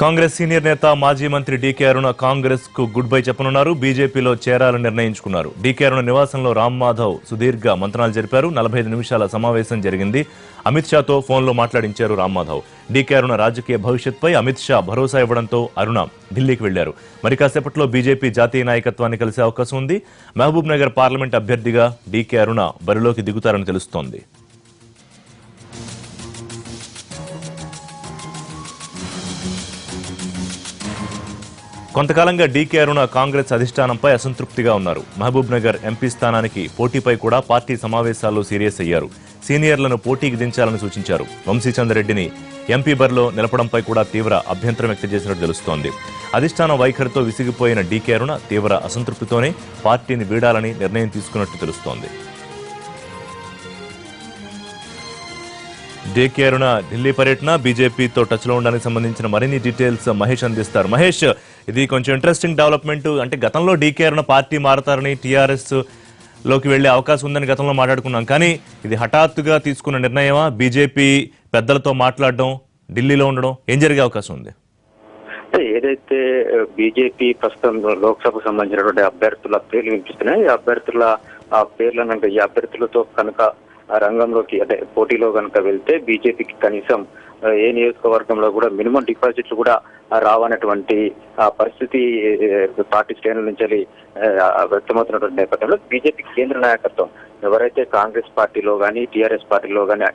Congress senior నేత మాజీ మంత్రి డీకే అరుణ కాంగ్రెస్కు గుడ్ బై చెప్పనున్నారు. బీజేపీలో చేరాలని నిర్ణయించుకున్నారు. డీకే అరుణ నివాసంలో రామ్ మాధవ్ సుదీర్ఘ మంత్రాలు జరిపారు. నలభై ఐదు నిమిషాల సమావేశం జరిగింది. అమిత్ షాతో ఫోన్లో మాట్లాడించారు రామ్ మాధవ్. డీకే అరుణ రాజకీయ భవిష్యత్పై అమిత్ షా భరోసా ఇవ్వడంతో అరుణ ఢిల్లీకి వెళ్ళారు. మరి కాసేపట్లో బీజేపీ జాతీయ నాయకత్వాన్ని కలిసే అవకాశం ఉంది. మహబూబ్ నగర్ పార్లమెంట్ అభ్యర్థిగా డీకే అరుణ బరిలోకి దిగుతారని తెలుస్తోంది. కొంతకాలంగా డీకే అరుణ కాంగ్రెస్ అధిష్టానంపై అసంతృప్తిగా ఉన్నారు. మహబూబ్ నగర్ ఎంపీ స్థానానికి పోటీపై కూడా పార్టీ సమావేశాల్లో సీరియస్ అయ్యారు. సీనియర్లను పోటీకి దించాలని సూచించారు. వంశీచంద్రెడ్డిని ఎంపీ బరిలో నిలపడంపై కూడా తీవ్ర అభ్యంతరం వ్యక్తం చేసినట్టు తెలుస్తోంది. అధిష్టాన వైఖరితో విసిగిపోయిన డీకే అరుణ తీవ్ర అసంతృప్తితోనే పార్టీని వీడాలని నిర్ణయం తీసుకున్నట్టు తెలుస్తోంది. డేకే అరుణ ఢిల్లీ పర్యటన బీజేపీతో టచ్లో ఉండడానికి సంబంధించిన మరిన్ని డీటెయిల్స్ మహేష్ అందిస్తారు. మహేష్ ఇది కొంచెం ఇంట్రెస్టింగ్ డెవలప్మెంట్ అంటే గతంలో డీకే అరుణ పార్టీ మారతారని టీఆర్ఎస్లోకి వెళ్ళే అవకాశం ఉందని గతంలో మాట్లాడుకున్నాం. కానీ ఇది హఠాత్తుగా తీసుకున్న నిర్ణయమా? బీజేపీ పెద్దలతో మాట్లాడడం ఢిల్లీలో ఉండడం ఏం జరిగే అవకాశం ఉంది? ఏదైతే బీజేపీ ప్రస్తుతం లోక్సభకు సంబంధించినటువంటి అభ్యర్థుల పేర్లు వినిపిస్తున్నాయి ఈ అభ్యర్థుల ఆ పేర్లను ఈ అభ్యర్థులతో కనుక రంగంలోకి అంటే పోటీలో కనుక వెళ్తే బీజేపీకి కనీసం ఏ నియోజకవర్గంలో కూడా మినిమం డిపాజిట్లు కూడా రావనటువంటి ఆ పరిస్థితి పార్టీ శ్రేణుల నుంచి వ్యక్తమవుతున్నటువంటి నేపథ్యంలో బీజేపీ కేంద్ర నాయకత్వం ఎవరైతే కాంగ్రెస్ పార్టీలో కానీ టీఆర్ఎస్ పార్టీలో కానీ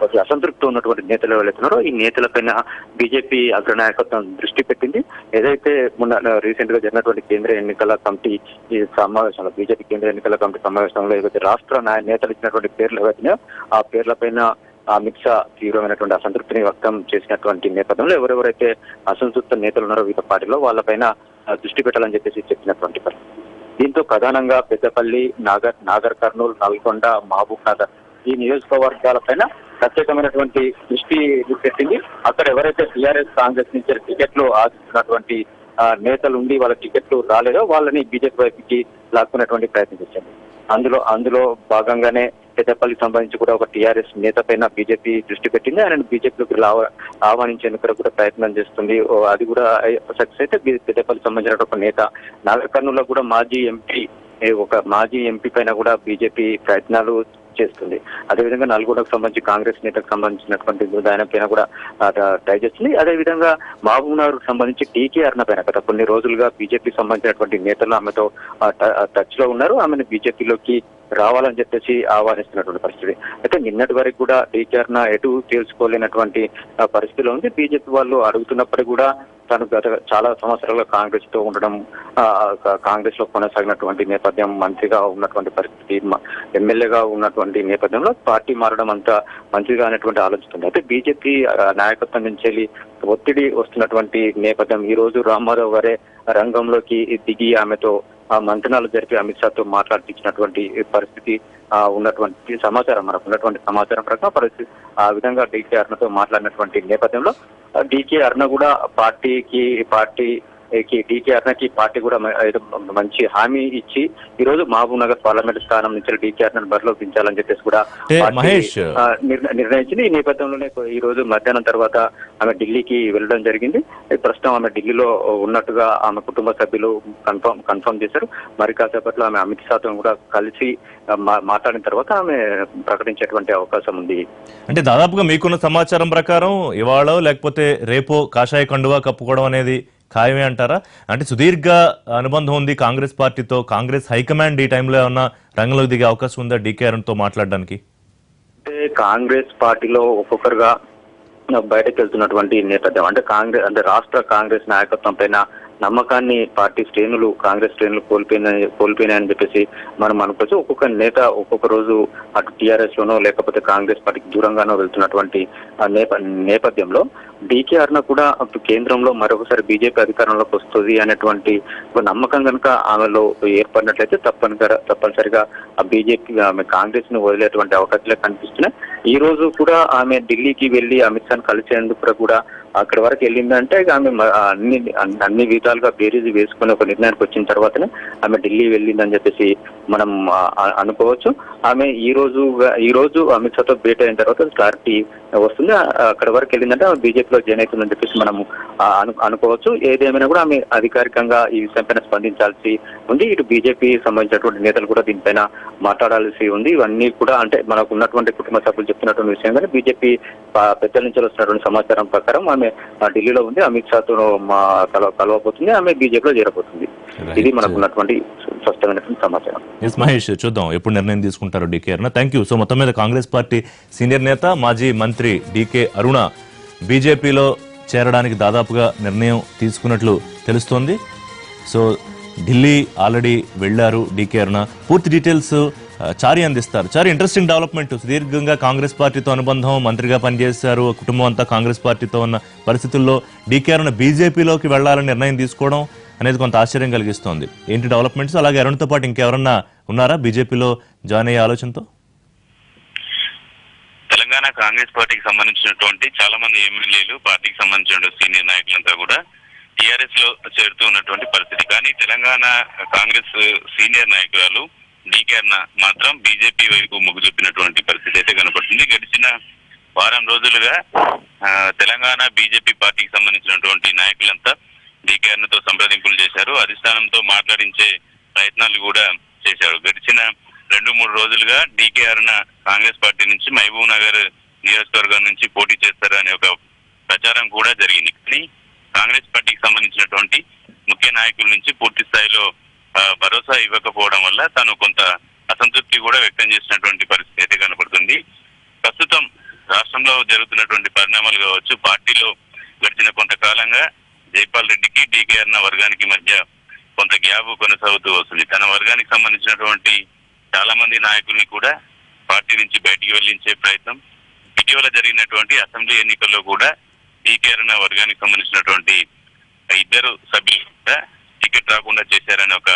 కొద్దిగా అసంతృప్తి ఉన్నటువంటి నేతలు ఎవరైతున్నారో ఈ నేతలపైన బీజేపీ అగ్రనాయకత్వం దృష్టి పెట్టింది. ఏదైతే మొన్న రీసెంట్గా జరిగినటువంటి కేంద్ర ఎన్నికల కమిటీ ఈ సమావేశంలో బీజేపీ కేంద్ర ఎన్నికల కమిటీ సమావేశంలో ఏదైతే రాష్ట్ర నేతలు ఇచ్చినటువంటి పేర్లు ఏవైతున్నాయో ఆ పేర్లపైన అమిత్ షా తీవ్రమైనటువంటి అసంతృప్తిని వ్యక్తం చేసినటువంటి నేపథ్యంలో ఎవరెవరైతే అసంతృప్త నేతలు ఉన్నారో వివిధ పార్టీలో వాళ్ళపైన దృష్టి పెట్టాలని చెప్పేసి చెప్పినటువంటి పరిస్థితి. దీంతో ప్రధానంగా పెద్దపల్లి నాగర్ నాగర్ కర్నూలు నల్గొండ మహబూబ్ నగర్ ఈ నియోజకవర్గాలపైన ప్రత్యేకమైనటువంటి దృష్టి పెట్టింది. అక్కడ ఎవరైతే టీఆర్ఎస్ కాంగ్రెస్ నుంచి టికెట్లు ఆశిస్తున్నటువంటి నేతలు ఉండి వాళ్ళ టికెట్లు రాలేదో వాళ్ళని బీజేపీ వైపుకి లాక్కునేటువంటి ప్రయత్నం చేశారు. అందులో అందులో భాగంగానే పెద్దపల్లికి సంబంధించి కూడా ఒక టీఆర్ఎస్ నేత పైన బీజేపీ దృష్టి పెట్టింది. ఆయన బీజేపీలోకి రావ- ఆహ్వానించేందుకు కూడా ప్రయత్నం చేస్తుంది. అది కూడా సక్సెస్ అయితే పెద్దపల్లికి సంబంధించిన ఒక నేత. నాగర్కర్నూలులో కూడా మాజీ ఎంపీ ఒక మాజీ ఎంపీ పైన కూడా బీజేపీ ప్రయత్నాలు చేస్తుంది. అదేవిధంగా నల్గొండకు సంబంధించి కాంగ్రెస్ నేతకు సంబంధించినటువంటి ఆయన పైన కూడా ట్రై చేస్తుంది. అదేవిధంగా మహబూబ్ నగర్ సంబంధించి టీకే పైన గత కొన్ని రోజులుగా బీజేపీ సంబంధించినటువంటి నేతలు ఆమెతో టచ్లో ఉన్నారు. ఆమెను బీజేపీలోకి రావాలని చెప్పేసి ఆహ్వానిస్తున్నటువంటి పరిస్థితి. అయితే నిన్నటి వరకు కూడా డీకే ఎటు తెలుసుకోలేనటువంటి పరిస్థితిలో ఉంది. బీజేపీ వాళ్ళు అడుగుతున్నప్పటికీ కూడా తను గత చాలా సంవత్సరాలుగా కాంగ్రెస్తో ఉండడం కాంగ్రెస్లో కొనసాగినటువంటి నేపథ్యం మంత్రిగా ఉన్నటువంటి పరిస్థితి ఎమ్మెల్యేగా ఉన్నటువంటి నేపథ్యంలో పార్టీ మారడం అంత మంచిగా అనేటువంటి ఆలోచిస్తుంది అయితే బీజేపీ నాయకత్వం నుంచి వెళ్ళి ఒత్తిడి వస్తున్నటువంటి నేపథ్యం ఈ రోజు రామ్ గారే రంగంలోకి దిగి ఆమెతో ఆ జరిపి అమిత్ షాతో మాట్లాడించినటువంటి పరిస్థితి ఆ, ఉన్నటువంటి సమాచారం మనకు ఉన్నటువంటి సమాచారం ప్రకారం పరిస్థితి ఆ విధంగా డీకే అరుణతో మాట్లాడినటువంటి నేపథ్యంలో డీకే అరుణ కూడా పార్టీకి పార్టీ కి డీకే అరుణకి పార్టీ కూడా మంచి హామీ ఇచ్చి ఈ రోజు మహబూబ్ నగర్ పార్లమెంట్ స్థానం నుంచి డీకే అరుణను బరిలో దించాలని చెప్పేసి కూడా నిర్ణయించింది. ఈ నేపథ్యంలోనే ఈ రోజు మధ్యాహ్నం తర్వాత ఆమె ఢిల్లీకి వెళ్ళడం జరిగింది. ప్రస్తుతం ఆమె ఢిల్లీలో ఉన్నట్టుగా ఆమె కుటుంబ సభ్యులు కన్ఫర్మ్ కన్ఫర్మ్ చేశారు. మరి కాసేపట్లో ఆమె అమిత్ షాతో కూడా కలిసి మాట్లాడిన తర్వాత ఆమె ప్రకటించేటువంటి అవకాశం ఉంది. అంటే దాదాపుగా మీకున్న సమాచారం ప్రకారం ఇవాళ లేకపోతే రేపో కాషాయ కండువా కప్పుకోవడం అనేది ఖాయమే అంటారా? అంటే సుదీర్ఘ అనుబంధం ఉంది కాంగ్రెస్ పార్టీతో. కాంగ్రెస్ హైకమాండ్ ఈ టైంలో ఏమన్నా రంగంలోకి దిగే అవకాశం ఉందా డీకే అరుణ్తో మాట్లాడడానికి? అంటే కాంగ్రెస్ పార్టీలో ఒక్కొక్కరుగా బయటకు వెళ్తున్నటువంటి నేపథ్యం అంటే కాంగ్రెస్ అంటే రాష్ట్ర కాంగ్రెస్ నాయకత్వం పైన నమ్మకాన్ని పార్టీ శ్రేణులు కాంగ్రెస్ శ్రేణులు కోల్పోయిన కోల్పోయినాయని చెప్పేసి మనం అనుకోవచ్చు. ఒక్కొక్క నేత ఒక్కొక్క రోజు అటు టీఆర్ఎస్ లోనో లేకపోతే కాంగ్రెస్ పార్టీకి దూరంగానో వెళ్తున్నటువంటి ఆ నేప నేపథ్యంలో డీకే అరుణ కూడా కేంద్రంలో మరొకసారి బీజేపీ అధికారంలోకి వస్తుంది అనేటువంటి నమ్మకం కనుక ఆమెలో ఏర్పడినట్లయితే తప్పనిసరి తప్పనిసరిగా ఆ బీజేపీ ఆమె కాంగ్రెస్ను వదిలేటువంటి అవకాశాలే కనిపిస్తున్నాయి. ఈ రోజు కూడా ఆమె ఢిల్లీకి వెళ్ళి అమిత్ షాను కలిసేందుకు కూడా అక్కడి వరకు వెళ్ళిందంటే ఇక ఆమె అన్ని అన్ని విధాలుగా బేరీజు వేసుకుని ఒక నిర్ణయానికి వచ్చిన తర్వాతనే ఆమె ఢిల్లీ వెళ్ళిందని చెప్పేసి మనం అనుకోవచ్చు. ఆమె ఈ రోజు ఈ రోజు అమిత్ షాతో భేటీ అయిన తర్వాత క్లారిటీ వస్తుంది. అక్కడ అక్కడి వరకు వెళ్ళిందంటే ఆమె బీజేపీ బీజేపీలో జాయిన్ అవుతుందని చెప్పేసి మనం అనుకోవచ్చు. ఏదేమైనా కూడా ఆమె అధికారికంగా ఈ విషయంపైన స్పందించాల్సి ఉంది. ఇటు బీజేపీ సంబంధించినటువంటి నేతలు కూడా దీనిపైన మాట్లాడాల్సి ఉంది. ఇవన్నీ కూడా అంటే మనకు ఉన్నటువంటి కుటుంబ సభ్యులు చెప్తున్నటువంటి విషయం కానీ బీజేపీ పెద్దల నుంచి వస్తున్నటువంటి సమాచారం ప్రకారం ఆమె ఢిల్లీలో ఉంది. అమిత్ షాతో కలవ కలవబోతుంది. ఆమె బీజేపీలో చేరబోతుంది. ఇది మనకు ఉన్నటువంటి స్పష్టమైనటువంటి సమాచారం. ఎస్ మహేష్ చూద్దాం ఎప్పుడు నిర్ణయం తీసుకుంటారు DK Aruna thank you so మొత్తం మీద కాంగ్రెస్ పార్టీ సీనియర్ నేత మాజీ మంత్రి డీకే అరుణ బీజేపీలో చేరడానికి దాదాపుగా నిర్ణయం తీసుకున్నట్లు తెలుస్తోంది. సో ఢిల్లీ ఆల్రెడీ వెళ్ళారు డీకే అరుణ. పూర్తి డీటెయిల్స్ చారి అందిస్తారు. చారి ఇంట్రెస్టింగ్ డెవలప్మెంట్ సుదీర్ఘంగా కాంగ్రెస్ పార్టీతో అనుబంధం మంత్రిగా పనిచేశారు కుటుంబం అంతా కాంగ్రెస్ పార్టీతో ఉన్న పరిస్థితుల్లో డీకే అరుణ బీజేపీలోకి వెళ్ళాలని నిర్ణయం తీసుకోవడం అనేది కొంత ఆశ్చర్యం కలిగిస్తోంది. ఏంటి డెవలప్మెంట్స్ అలాగే అరుణ్తో పాటు ఇంకెవరన్నా ఉన్నారా బీజేపీలో జాయిన్ అయ్యే ఆలోచనతో? తెలంగాణ కాంగ్రెస్ పార్టీకి సంబంధించినటువంటి చాలా మంది ఎమ్మెల్యేలు పార్టీకి సంబంధించిన సీనియర్ నాయకులంతా కూడా టిఆర్ఎస్లో చేరుతూ ఉన్నటువంటి పరిస్థితి. కానీ తెలంగాణ కాంగ్రెస్ సీనియర్ నాయకురాలు డీకేర్న మాత్రం బీజేపీ వైపు మొగ్గు చూపినటువంటి పరిస్థితి అయితే కనపడుతుంది. గడిచిన వారం రోజులుగా తెలంగాణ బీజేపీ పార్టీకి సంబంధించినటువంటి నాయకులంతా డీకేఆర్నతో సంప్రదింపులు చేశారు. అధిష్టానంతో మాట్లాడించే ప్రయత్నాలు కూడా చేశారు. గడిచిన రెండు మూడు రోజులుగా డీకేఆర్న కాంగ్రెస్ పార్టీ నుంచి మహబూబ్ నగర్ నియోజకవర్గం నుంచి పోటీ చేస్తారు అనే ఒక ప్రచారం కూడా జరిగింది. కానీ కాంగ్రెస్ పార్టీకి సంబంధించినటువంటి ముఖ్య నాయకుల నుంచి పూర్తి స్థాయిలో భరోసా ఇవ్వకపోవడం వల్ల తను కొంత అసంతృప్తి కూడా వ్యక్తం చేసినటువంటి పరిస్థితి అయితే కనపడుతుంది. ప్రస్తుతం రాష్ట్రంలో జరుగుతున్నటువంటి పరిణామాలు కావచ్చు పార్టీలో గడిచిన కొంతకాలంగా జైపాల్ రెడ్డికి డీకే అన్న వర్గానికి మధ్య కొంత గ్యాప్ కొనసాగుతూ వస్తుంది. తన వర్గానికి సంబంధించినటువంటి చాలా మంది నాయకుల్ని కూడా పార్టీ నుంచి బయటికి వెళ్ళించే ప్రయత్నం. ఇటీవల జరిగినటువంటి అసెంబ్లీ ఎన్నికల్లో కూడా డీకే వర్గానికి సంబంధించినటువంటి ఇద్దరు సభ్యులు కూడా టికెట్ రాకుండా చేశారనే ఒక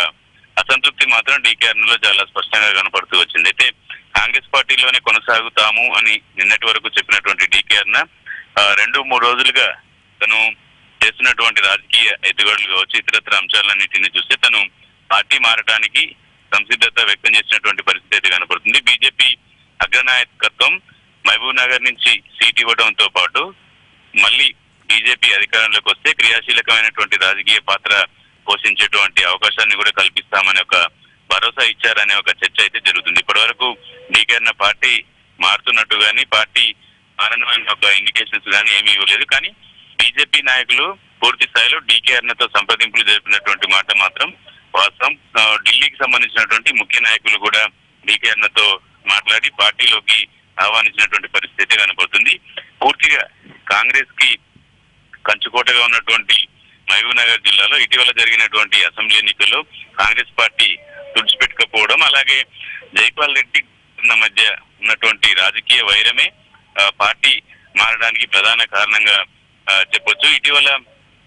అసంతృప్తి మాత్రం డీకేఆర్ చాలా స్పష్టంగా కనపడుతూ వచ్చింది. అయితే కాంగ్రెస్ పార్టీలోనే కొనసాగుతాము అని నిన్నటి వరకు చెప్పినటువంటి డీకేఆర్ రెండు మూడు రోజులుగా తను చేస్తున్నటువంటి రాజకీయ ఎత్తుగడలు కావచ్చు ఇతరత్ర అంశాలన్నింటినీ చూస్తే తను పార్టీ మారటానికి సంసిద్ధత వ్యక్తం చేసినటువంటి పరిస్థితి అయితే కనపడుతుంది. బీజేపీ అగ్రనాయకత్వం మహబూబ్ నగర్ నుంచి సీట్ ఇవ్వడంతో పాటు మళ్ళీ బీజేపీ అధికారంలోకి వస్తే క్రియాశీలకమైనటువంటి రాజకీయ పాత్ర పోషించేటువంటి అవకాశాన్ని కూడా కల్పిస్తామని ఒక భరోసా ఇచ్చారనే ఒక చర్చ అయితే జరుగుతుంది. ఇప్పటి వరకు డీకేర్న పార్టీ మారుతున్నట్టు కానీ పార్టీ మారణమైన ఒక ఇండికేషన్స్ కానీ ఏమీ ఇవ్వలేదు. కానీ బీజేపీ నాయకులు పూర్తి స్థాయిలో డీకేఆర్నతో సంప్రదింపులు జరిపినటువంటి మాట మాత్రం వాస్తవం ఢిల్లీకి సంబంధించినటువంటి ముఖ్య నాయకులు కూడా డీకేఆర్నతో మాట్లాడి పార్టీలోకి ఆహ్వానించినటువంటి పరిస్థితి కనపడుతుంది పూర్తిగా కాంగ్రెస్కి కంచుకోటగా ఉన్నటువంటి మహబూబ్నగర్ జిల్లాలో ఇటీవల జరిగినటువంటి అసెంబ్లీ ఎన్నికల్లో కాంగ్రెస్ పార్టీ తుడిచిపెట్టకపోవడం అలాగే జైపాల్ రెడ్డి ఉన్న మధ్య ఉన్నటువంటి రాజకీయ వైరమే పార్టీ మారడానికి ప్రధాన కారణంగా చెప్పొచ్చు. ఇటీవల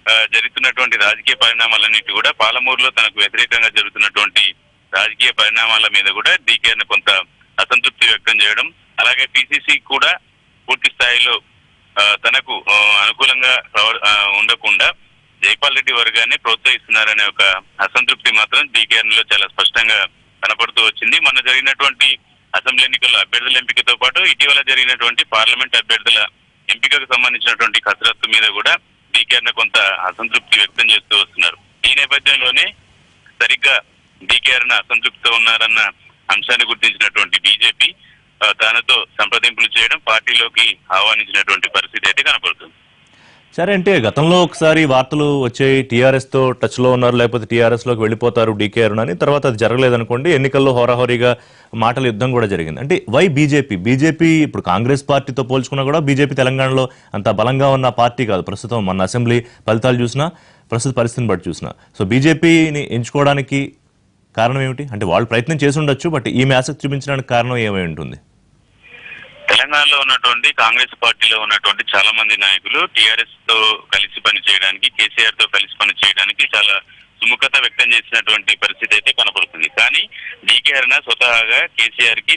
జరుగుతున్నటువంటి రాజకీయ పరిణామాలన్నిటి కూడా పాలమూరులో తనకు వ్యతిరేకంగా జరుగుతున్నటువంటి రాజకీయ పరిణామాల మీద కూడా డీకేఆర్ కొంత అసంతృప్తి వ్యక్తం చేయడం అలాగే పిసిసి కూడా పూర్తి స్థాయిలో తనకు అనుకూలంగా ప్రవ- ఉండకుండా జైపాల్ రెడ్డి వర్గాన్ని ప్రోత్సహిస్తున్నారనే ఒక అసంతృప్తి మాత్రం డీకేఆర్లో చాలా స్పష్టంగా కనపడుతూ వచ్చింది. మొన్న జరిగినటువంటి అసెంబ్లీ ఎన్నికల్లో అభ్యర్థుల ఎంపికతో పాటు ఇటీవల జరిగినటువంటి పార్లమెంట్ అభ్యర్థుల ఎంపికకు సంబంధించినటువంటి కసరత్తు మీద కూడా డీకేఆర్ కొంత అసంతృప్తి వ్యక్తం చేస్తూ వస్తున్నారు. ఈ నేపథ్యంలోనే సరిగ్గా డీకేఆర్ అసంతృప్తితో ఉన్నారన్న అంశాన్ని గుర్తించినటువంటి బీజేపీ తనతో సంప్రదింపులు చేయడం పార్టీలోకి ఆహ్వానించినటువంటి పరిస్థితి అయితే కనపడుతుంది. సరే అంటే గతంలో ఒకసారి వార్తలు వచ్చాయి. టీఆర్ఎస్తో టచ్లో ఉన్నారు లేకపోతే టీఆర్ఎస్లోకి వెళ్ళిపోతారు డీకే అరుణ అని. తర్వాత అది జరగలేదనుకోండి ఎన్నికల్లో హోరాహోరీగా మాటల యుద్ధం కూడా జరిగింది. అంటే వై బీజేపీ? బీజేపీ ఇప్పుడు కాంగ్రెస్ పార్టీతో పోల్చుకున్నా కూడా బీజేపీ తెలంగాణలో అంత బలంగా ఉన్న పార్టీ కాదు. ప్రస్తుతం మన అసెంబ్లీ ఫలితాలు చూసినా ప్రస్తుత పరిస్థితిని బట్టి చూసినా. సో బీజేపీని ఎంచుకోవడానికి కారణం ఏమిటి? అంటే వాళ్ళు ప్రయత్నం చేసి ఉండొచ్చు బట్ ఈమె ఆసక్తి చూపించడానికి కారణం ఏమై ఉంటుంది? తెలంగాణలో ఉన్నటువంటి కాంగ్రెస్ పార్టీలో ఉన్నటువంటి చాలా మంది నాయకులు టిఆర్ఎస్తో కలిసి పని చేయడానికి కేసీఆర్తో కలిసి పని చేయడానికి చాలా సుముఖత వ్యక్తం చేసినటువంటి పరిస్థితి అయితే కనపడుతుంది కానీ డీకే అరుణ స్వతహాగా కేసీఆర్కి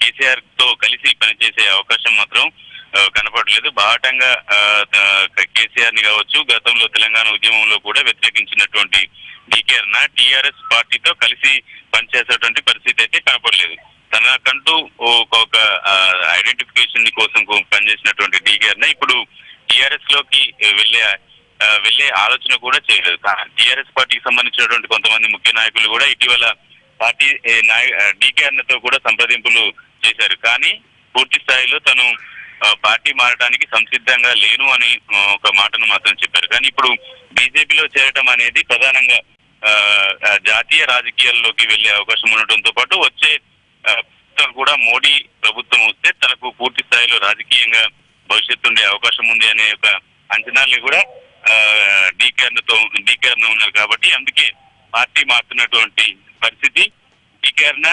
కేసీఆర్తో కలిసి పనిచేసే అవకాశం మాత్రం కనపడలేదు. బాహటంగా కేసీఆర్ని కావచ్చు గతంలో తెలంగాణ ఉద్యమంలో కూడా వ్యతిరేకించినటువంటి డీకే అరుణ టిఆర్ఎస్ పార్టీతో కలిసి పనిచేసేటువంటి పరిస్థితి అయితే కనపడలేదు. తనకంటూ ఒక- ఒక ఐడెంటిఫికేషన్ కోసం పనిచేసినటువంటి డీకే అరుణ ఇప్పుడు టిఆర్ఎస్లోకి వెళ్ళే వెళ్ళే ఆలోచన కూడా చేయలేదు. టిఆర్ఎస్ పార్టీకి సంబంధించినటువంటి కొంతమంది ముఖ్య నాయకులు కూడా ఇటీవల పార్టీ నాయ డీకే తో కూడా సంప్రదింపులు చేశారు. కానీ పూర్తి స్థాయిలో తను పార్టీ మారడానికి సంసిద్ధంగా లేను అని ఒక మాటను మాత్రం చెప్పారు. కానీ ఇప్పుడు బీజేపీలో చేరటం అనేది ప్రధానంగా జాతీయ రాజకీయాల్లోకి వెళ్ళే అవకాశం ఉండటంతో పాటు వచ్చే కూడా మోడీ ప్రభుత్వం వస్తే తనకు పూర్తి స్థాయిలో రాజకీయంగా భవిష్యత్తు ఉండే అవకాశం ఉంది అనే ఒక అంచనాల్ని కూడా డీకేఆర్తో డీకేఆర్ ఉన్నారు కాబట్టి అందుకే పార్టీ మారుతున్నటువంటి పరిస్థితి. డీకేఆర్న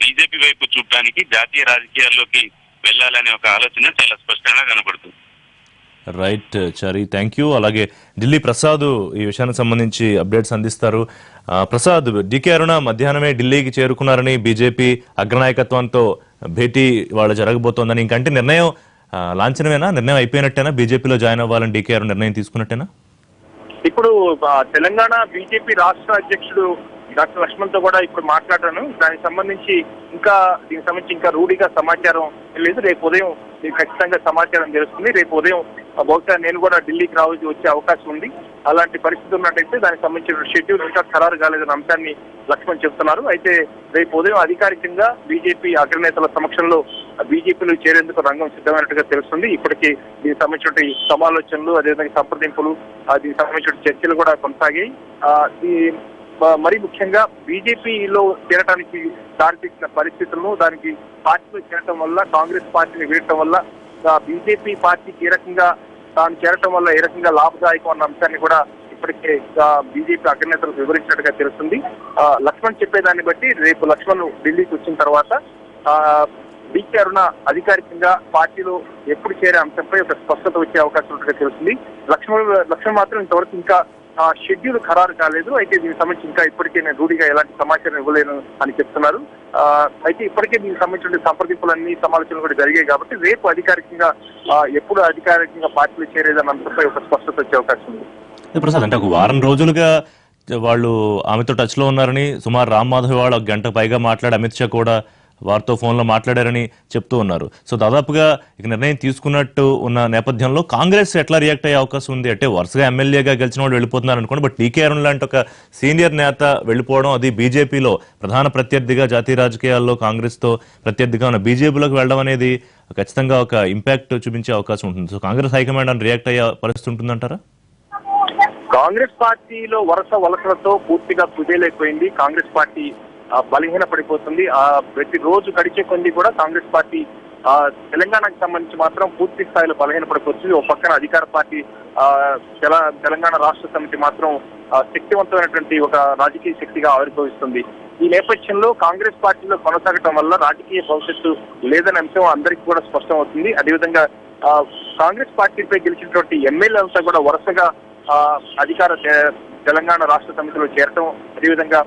బీజేపీ వైపు చూడటానికి జాతీయ రాజకీయాల్లోకి వెళ్ళాలనే ఒక ఆలోచన చాలా స్పష్టంగా కనబడుతుంది. Right Chari. థ్యాంక్ యూ అలాగే ఢిల్లీ ప్రసాద్ ఈ విషయానికి సంబంధించి అప్డేట్స్ అందిస్తారు. ప్రసాద్ డికే అరుణ మధ్యాహ్నమే ఢిల్లీకి చేరుకున్నారని బీజేపీ అగ్రనాయకత్వంతో భేటీ వాళ్ళ జరగబోతోందని ఇంకంటే నిర్ణయం లాంఛనమేనా? నిర్ణయం అయిపోయినట్టేనా? బీజేపీలో జాయిన్ అవ్వాలని డికే అరుణ నిర్ణయం తీసుకున్నట్టేనా? ఇప్పుడు తెలంగాణ బీజేపీ రాష్ట్ర అధ్యక్షుడు డాక్టర్ లక్ష్మణ్తో కూడా ఇప్పుడు మాట్లాడాను దానికి సంబంధించి ఇంకా దీనికి సంబంధించి ఇంకా రూఢిగా సమాచారం లేదు. రేపు ఉదయం మీకు ఖచ్చితంగా సమాచారం తెలుస్తుంది. రేపు ఉదయం బహుశా నేను కూడా ఢిల్లీకి రావాల్సి వచ్చే అవకాశం ఉంది. అలాంటి పరిస్థితి ఉన్నట్టయితే దానికి సంబంధించిన షెడ్యూల్ ఇంకా ఖరారు కాలేదన్న అంశాన్ని లక్ష్మణ్ చెప్తున్నారు. అయితే రేపు ఉదయం అధికారికంగా బీజేపీ అగ్రనేతల సమక్షంలో బీజేపీలో చేరేందుకు రంగం సిద్ధమైనట్టుగా తెలుస్తుంది. ఇప్పటికీ దీనికి సంబంధించిన సమాలోచనలు అదేవిధంగా సంప్రదింపులు దీనికి సంబంధించిన చర్చలు కూడా కొనసాగాయి. ఆ, ఈ మరీ ముఖ్యంగా బీజేపీలో చేరడానికి దారితీసిన పరిస్థితులను దానికి పార్టీలో చేరటం వల్ల కాంగ్రెస్ పార్టీని వీడటం వల్ల బీజేపీ పార్టీకి ఏ రకంగా తాను చేరటం వల్ల ఏ రకంగా లాభదాయకం అన్న అంశాన్ని కూడా ఇప్పటికే బీజేపీ అగ్రనేతలు వివరించినట్టుగా తెలుస్తుంది. లక్ష్మణ్ చెప్పేదాన్ని బట్టి రేపు లక్ష్మణ్ ఢిల్లీకి వచ్చిన తర్వాత డికే అరుణ అధికారికంగా పార్టీలో ఎప్పుడు చేరే అంశంపై ఒక స్పష్టత వచ్చే అవకాశం ఉన్నట్టుగా తెలుస్తుంది. లక్ష్మణ్ లక్ష్మణ్ మాత్రం ఇంతవరకు ఇంకా షెడ్యూల్ ఖరారు కాలేదు. అయితే దీనికి సంబంధించి ఇంకా ఇప్పటికే నేను రూఢిగా ఎలాంటి సమాచారం ఇవ్వలేను అని చెప్తున్నారు. అయితే ఇప్పటికే దీనికి సంబంధించిన సంప్రదింపులన్నీ సమాలోచనలు కూడా జరిగాయి కాబట్టి రేపు అధికారికంగా ఎప్పుడు అధికారికంగా పార్టీలు చేరేదన్న అంశంపై ఒక స్పష్టత వచ్చే అవకాశం ఉంది. ప్రసాద్ అంటే ఒక వారం రోజులుగా వాళ్ళు ఆమెతో టచ్లో ఉన్నారని సుమారు రామ్ మాధవ్ వాళ్ళు ఒక గంట పైగా మాట్లాడి అమిత్ షా కూడా వారితో ఫోన్లో మాట్లాడారని చెప్తూ ఉన్నారు. సో దాదాపుగా ఇక నిర్ణయం తీసుకున్నట్టు ఉన్న నేపథ్యంలో కాంగ్రెస్ ఎట్లా రియాక్ట్ అయ్యే అవకాశం ఉంది? అంటే వరుసగా ఎమ్మెల్యేగా గెలిచిన వాళ్ళు వెళ్ళిపోతున్నారు అనుకోండి బట్ టీకే అరుణ్ లాంటి ఒక సీనియర్ నేత వెళ్ళిపోవడం అది బీజేపీలో ప్రధాన ప్రత్యర్థిగా జాతీయ రాజకీయాల్లో కాంగ్రెస్తో ప్రత్యర్థిగా ఉన్న బీజేపీలోకి వెళ్ళడం అనేది ఖచ్చితంగా ఒక ఇంపాక్ట్ చూపించే అవకాశం ఉంటుంది. సో కాంగ్రెస్ హైకమాండ్ అని రియాక్ట్ అయ్యే పరిస్థితి ఉంటుందంటారా? కాంగ్రెస్ పార్టీలో వరుస వలసలతో పూర్తిగా కుదేలైపోయింది. కాంగ్రెస్ పార్టీ బలహీన పడిపోతుంది. ఆ ప్రతి రోజు గడిచే కొన్ని కూడా కాంగ్రెస్ పార్టీ ఆ, తెలంగాణకు సంబంధించి మాత్రం పూర్తి స్థాయిలో బలహీన పడిపోతుంది. ఒక పక్కన అధికార పార్టీ ఆ, తెలంగాణ రాష్ట్ర సమితి మాత్రం శక్తివంతమైనటువంటి ఒక రాజకీయ శక్తిగా ఆవిర్భవిస్తుంది. ఈ నేపథ్యంలో కాంగ్రెస్ పార్టీలో కొనసాగటం వల్ల రాజకీయ భవిష్యత్తు లేదనే అంశం అందరికీ కూడా స్పష్టం అవుతుంది. అదేవిధంగా ఆ, కాంగ్రెస్ పార్టీపై గెలిచినటువంటి ఎమ్మెల్యే అంతా కూడా వరుసగా ఆ, అధికార తెలంగాణ రాష్ట్ర సమితిలో చేరటం అదేవిధంగా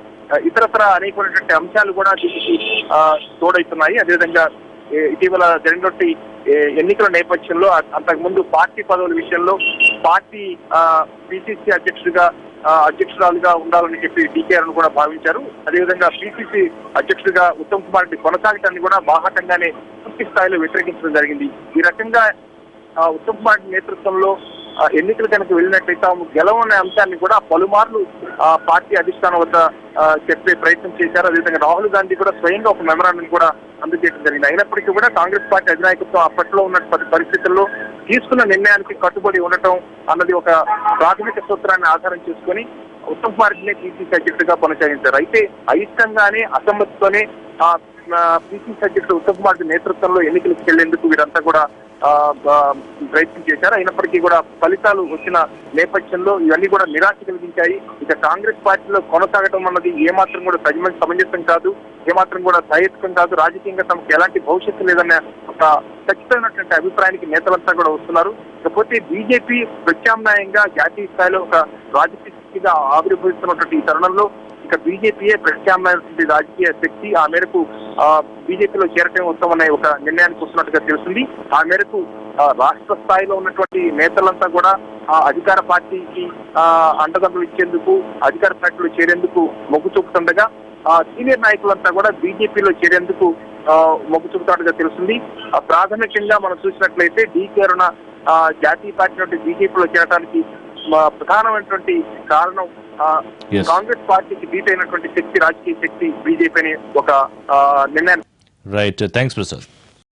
ఇతరత్ర అనేకమైనటువంటి అంశాలు కూడా దీనికి తోడవుతున్నాయి. అదేవిధంగా ఇటీవల జరిగినటువంటి ఎన్నికల నేపథ్యంలో అంతకుముందు పార్టీ పదవుల విషయంలో పార్టీ పిసిసి అధ్యక్షుడిగా ఆ, అధ్యక్షురాలుగా ఉండాలని చెప్పి డీకేఆర్ కూడా భావించారు. అదేవిధంగా పిసిసి అధ్యక్షుడిగా ఉత్తమ్ కుమార్ రెడ్డి కొనసాగటాన్ని కూడా బాహాటంగానే పూర్తి స్థాయిలో వ్యతిరేకించడం జరిగింది. ఈ రకంగా ఆ, ఉత్తమ్ కుమార్ నేతృత్వంలో ఎన్నికలు కనుక వెళ్ళినట్లయితే ఆమె గెలవనే అంశాన్ని కూడా పలుమార్లు ఆ, పార్టీ అధిష్టానం వద్ద చెప్పే ప్రయత్నం చేశారు. అదేవిధంగా రాహుల్ గాంధీ కూడా స్వయంగా ఒక మెమరాండం కూడా అందజేయడం జరిగింది. అయినప్పటికీ కూడా కాంగ్రెస్ పార్టీ అధినాయకత్వం అప్పట్లో ఉన్న పరిస్థితుల్లో తీసుకున్న నిర్ణయానికి కట్టుబడి ఉండటం అన్నది ఒక ప్రాథమిక సూత్రాన్ని ఆధారం చేసుకొని ఉత్తమ్ కుమార్ రెడ్డినే టీసీసీ అధ్యక్షుడిగా కొనసాగించారు. అయితే అయిష్టంగానే అసమ్మతితోనే పిసిసి అధ్యక్షుడు ఉత్తమ్ కుమార్ నేతృత్వంలో ఎన్నికలకు వెళ్ళేందుకు వీరంతా కూడా ప్రయత్నం చేశారు. అయినప్పటికీ కూడా ఫలితాలు వచ్చిన నేపథ్యంలో ఇవన్నీ కూడా నిరాశ కలిగించాయి. ఇక కాంగ్రెస్ పార్టీలో కొనసాగడం అన్నది ఏమాత్రం కూడా సజమ సమంజసం కాదు. ఏమాత్రం కూడా సహేతుకం కాదు. రాజకీయంగా తమకు ఎలాంటి భవిష్యత్తు లేదన్న ఒక ఖచ్చితమైనటువంటి అభిప్రాయానికి నేతలంతా కూడా వస్తున్నారు. ఇకపోతే బీజేపీ ప్రత్యామ్నాయంగా జాతీయ స్థాయిలో ఒక రాజకీయ శక్తిగా ఆవిర్భవిస్తున్నటువంటి ఈ తరుణంలో ఇక బీజేపీయే ప్రత్యామ్నాయ రాజకీయ శక్తి ఆ మేరకు ఆ, బీజేపీలో చేరటం ఉత్తమం అనే ఒక నిర్ణయానికి వస్తున్నట్టుగా తెలుస్తుంది. ఆ మేరకు రాష్ట్ర స్థాయిలో ఉన్నటువంటి నేతలంతా కూడా ఆ అధికార పార్టీకి ఆ, అండదండలు ఇచ్చేందుకు అధికార పార్టీలో చేరేందుకు మొగ్గు చూపుతుండగా ఆ సీనియర్ నాయకులంతా కూడా బీజేపీలో చేరేందుకు ఆ, మొగ్గు చూపుతాడుగా తెలుస్తుంది. ఆ, ప్రాథమికంగా మనం చూసినట్లయితే డీకే అరుణ ఆ, జాతీయ పార్టీ నుండి బీజేపీలో చేరడానికి ప్రధానమైనటువంటి కారణం కాంగ్రెస్ పార్టీకి దీటైనటువంటి శక్తి రాజకీయ శక్తి బీజేపీ అనే ఒక ఆ, నిర్ణయాన్ని రైట్ థ్యాంక్స్ ప్రసాద్